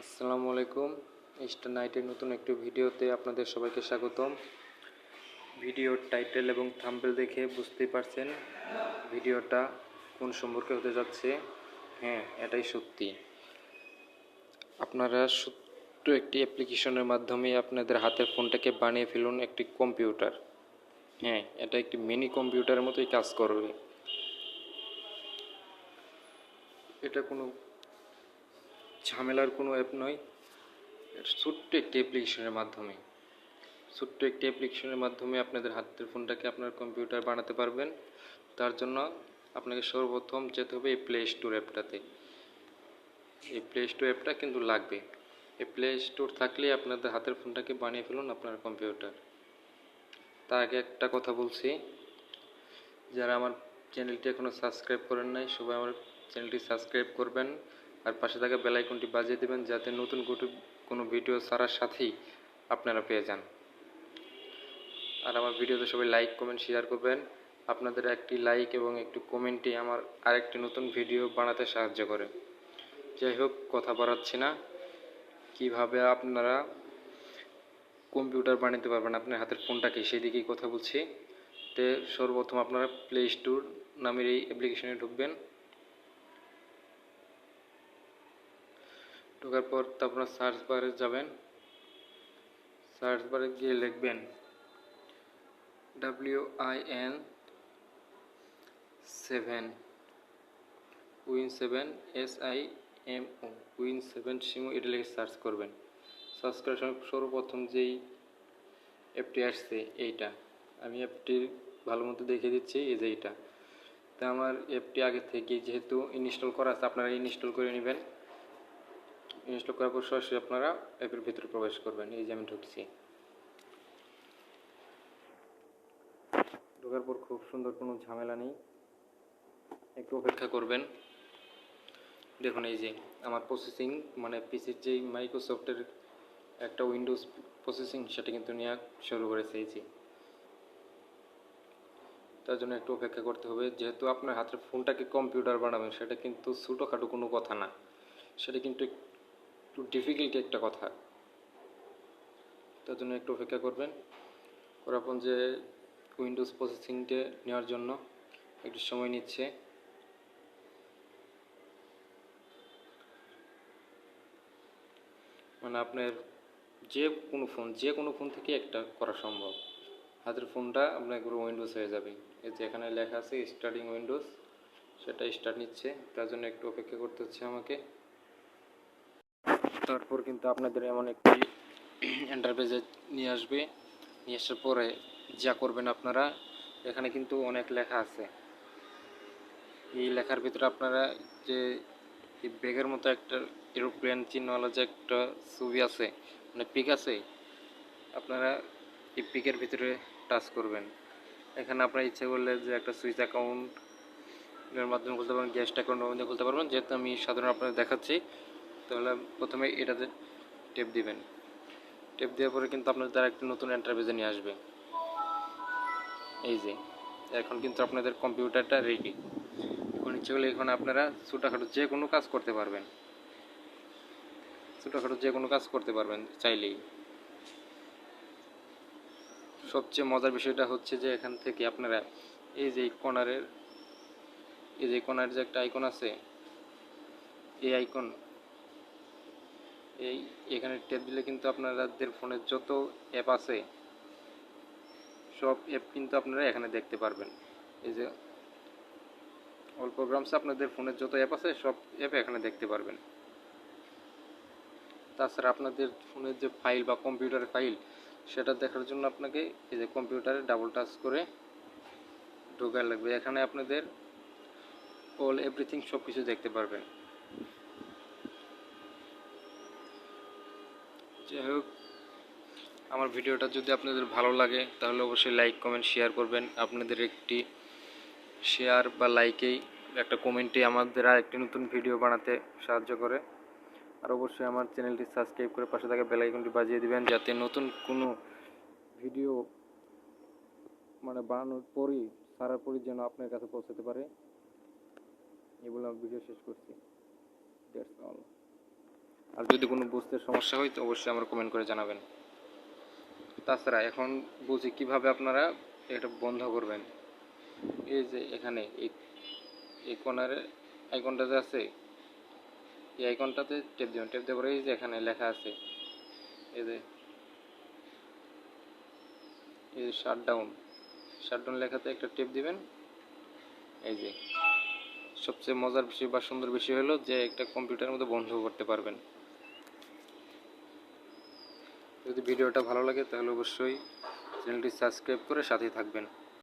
আসসালামু আলাইকুম। ইস্টার নাইটের নতুন একটি ভিডিওতে আপনাদের সবাইকে স্বাগতম। ভিডিওর টাইটেল এবং থাম্বেল দেখে বুঝতেই পারছেন ভিডিওটা কোন সম্পর্কে হতে যাচ্ছে। হ্যাঁ এটাই সত্যি। আপনারা সত্য একটি অ্যাপ্লিকেশনের মাধ্যমে আপনাদের হাতের ফোনটাকে বানিয়ে ফেলুন একটি কম্পিউটার হ্যাঁ এটা একটি মিনি কম্পিউটারের মতোই কাজ করবে। এটা কোনো ঝামেলার কোনো অ্যাপ নয়। ছোট্ট একটি অ্যাপ্লিকেশনের মাধ্যমে। ছোট্ট একটি অ্যাপ্লিকেশনের মাধ্যমে আপনাদের হাতের ফোনটাকে আপনার কম্পিউটার বানাতে পারবেন। তার জন্য আপনাকে সর্বপ্রথম যেতে হবে এই প্লে স্টোর অ্যাপটাতে এই প্লে স্টোর অ্যাপটা কিন্তু লাগবে। এই প্লে স্টোর থাকলে আপনাদের হাতের ফোনটাকে বানিয়ে ফেলুন আপনার কম্পিউটার তার আগে একটা কথা বলছি। যারা আমার চ্যানেলটি এখনও সাবস্ক্রাইব করেন নাই, সবাই আমার চ্যানেলটি সাবস্ক্রাইব করবেন। আর পাশে থাকা বেল আইকনটি বাজিয়ে দেবেন যাতে নতুন কোনো ভিডিও ছাড়ার সাথেই আপনারা পেয়ে যান। আর আমার ভিডিওতে সবাই লাইক কমেন্ট শেয়ার করবেন। আপনাদের একটি লাইক এবং একটি কমেন্টই আমার আরেকটি নতুন ভিডিও বানাতে সাহায্য করে। যাই হোক, কথা বাড়াচ্ছি না। কীভাবে আপনারা কম্পিউটার বানাতে পারবেন, আপনার হাতের ফোনটাকে সেই দিকেই কথা বলছি। তে সর্বপ্রথম আপনারা প্লে স্টোর নামের এই অ্যাপ্লিকেশনে ঢুকবেন। ঢোকার পর তো আপনার সার্চ বারে যাবেন। সার্চ বারে গিয়ে লিখবেন W I N seven win seven S I M O win seven সিমো এটা লিখে সার্চ করবেন। সার্চ করার সময় সর্বপ্রথম যেই অ্যাপটি আসছে, এইটা। আমি অ্যাপটির ভালো মতো দেখিয়ে দিচ্ছি, এই যে এইটা। তা আমার অ্যাপটি আগে থেকে যেহেতু ইনস্টল করা আছে, আপনারা ইনস্টল করে নেবেন। ইনস্টল করার পর সরাসরি আপনারা অ্যাপের ভিতরে প্রবেশ করবেন, এই যে আমি ঢুকছি। ঢোকার পর খুব সুন্দর কোনো ঝামেলা নেই, একটু অপেক্ষা করবেন। দেখুন এই যে আমার প্রসেসিং মানে পিসির যেই মাইক্রোসফটের একটা উইন্ডোজ প্রসেসিং সেটা কিন্তু নেওয়া শুরু করেছে এই যে। তার জন্য একটু অপেক্ষা করতে হবে, যেহেতু আপনার হাতের ফোনটাকে কম্পিউটার বানাবেন, সেটা কিন্তু ছোটোখাটো কোনো কথা না। সেটা কিন্তু একটু ডিফিকাল্ট একটা কথা। তার জন্য একটু অপেক্ষা করবেন। পর যে উইন্ডোজ প্রসেসিংটা নেওয়ার জন্য একটু সময় নিচ্ছে। মানে আপনার যে কোনো ফোন যে কোনো ফোন থেকে একটা করা সম্ভব। হাতের ফোনটা আপনার পুরো উইন্ডোজ হয়ে যাবে। এই যে এখানে লেখা আছে স্টার্টিং উইন্ডোজ সেটা স্টার্ট নিচ্ছে। তার জন্য একটু অপেক্ষা করতে হচ্ছে আমাকে। তারপর কিন্তু আপনাদের এমন একটি এন্টারপ্রাইজে নিয়ে আসবে। নিয়ে আসার পরে যা করবেন আপনারা, এখানে কিন্তু অনেক লেখা আছে। এই লেখার ভিতরে আপনারা যে ব্যাগের মতো একটা এরোপ্লেন চিহ্নওয়ালা যে একটা ছবি আছে মানে পিক আছে, আপনারা এই পিকের ভিতরে টাচ করবেন। এখানে আপনার ইচ্ছে করলে যে একটা সুইচ অ্যাকাউন্ট এর মাধ্যমে খুলতে পারবেন গ্যাস অ্যাকাউন্টের মাধ্যমে খুলতে পারবেন। যেহেতু আমি সাধারণ আপনাদের দেখাচ্ছি তাহলে প্রথমে এটাতে টেপ দিবেন। টেপ দেওয়ার পরে কিন্তু আপনাদের দ্বারা একটি নতুন এন্টারপ্রাইজে নিয়ে আসবে। এই যে, এখন কিন্তু আপনাদের কম্পিউটারটা রেডি এখন ইচ্ছে করলে এখন আপনারা ছোটোখাটো যে কোনো কাজ করতে পারবেন। ছোটোখাটো যে কোনো কাজ করতে পারবেন চাইলেই। সবচেয়ে মজার বিষয়টা হচ্ছে যে এখান থেকে আপনারা এই যে কর্নারের এই যে কর্নার যে একটা আইকন আছে, এই আইকন এই এখানে ট্যাপ দিলে কিন্তু আপনাদের ফোনের যত অ্যাপ আছে, সব অ্যাপ কিন্তু আপনারা এখানে দেখতে পারবেন। এই যে অল প্রোগ্রামস আপনাদের ফোনের যত অ্যাপ আছে, সব অ্যাপ এখানে দেখতে পারবেন। তাছাড়া আপনাদের ফোনের যে ফাইল বা কম্পিউটারের ফাইল সেটা দেখার জন্য আপনাকে এই যে কম্পিউটারে ডাবল টাচ করে ঢোকার লাগবে। এখানে আপনাদের অল এভরিথিং সব কিছু দেখতে পারবেন। যাই হোক, আমার ভিডিওটা যদি আপনাদের ভালো লাগে, তাহলে অবশ্যই লাইক কমেন্ট শেয়ার করবেন। আপনাদের একটি শেয়ার বা লাইকেই একটা কমেন্টে আমাদের আর একটি নতুন ভিডিও বানাতে সাহায্য করে। আর অবশ্যই আমার চ্যানেলটি সাবস্ক্রাইব করে পাশে থাকা বেল আইকনটি বাজিয়ে দিবেন, যাতে নতুন কোনো ভিডিও মানে বানানোর পরই, সারার পরই যেন আপনার কাছে পৌঁছাতে পারে। এগুলো আমার ভিডিও শেষ করছি। দ্যাটস অল আর যদি কোনো বুঝতে সমস্যা হয়, তো অবশ্যই আমার কমেন্ট করে জানাবেন। তাছাড়া এখন বুঝি কীভাবে আপনারা এটা বন্ধ করবেন। এই যে এখানে, এই এই কর্নারে আইকনটা যে আছে, এই আইকনটাতে টেপ দিবেন। টেপ দেওয়ার পরে এই যে এখানে লেখা আছে, এই যে এই যে শাটডাউন শাটডাউন লেখাতে একটা টেপ দিবেন। এই যে, সবচেয়ে মজার বিষয় বা সুন্দর বিষয় হলো যে একটা কম্পিউটারের মধ্যে বন্ধ করতে পারবেন। যদি ভিডিওটা ভালো লাগে তাহলে অবশ্যই চ্যানেলটি সাবস্ক্রাইব করে সাথেই থাকবেন।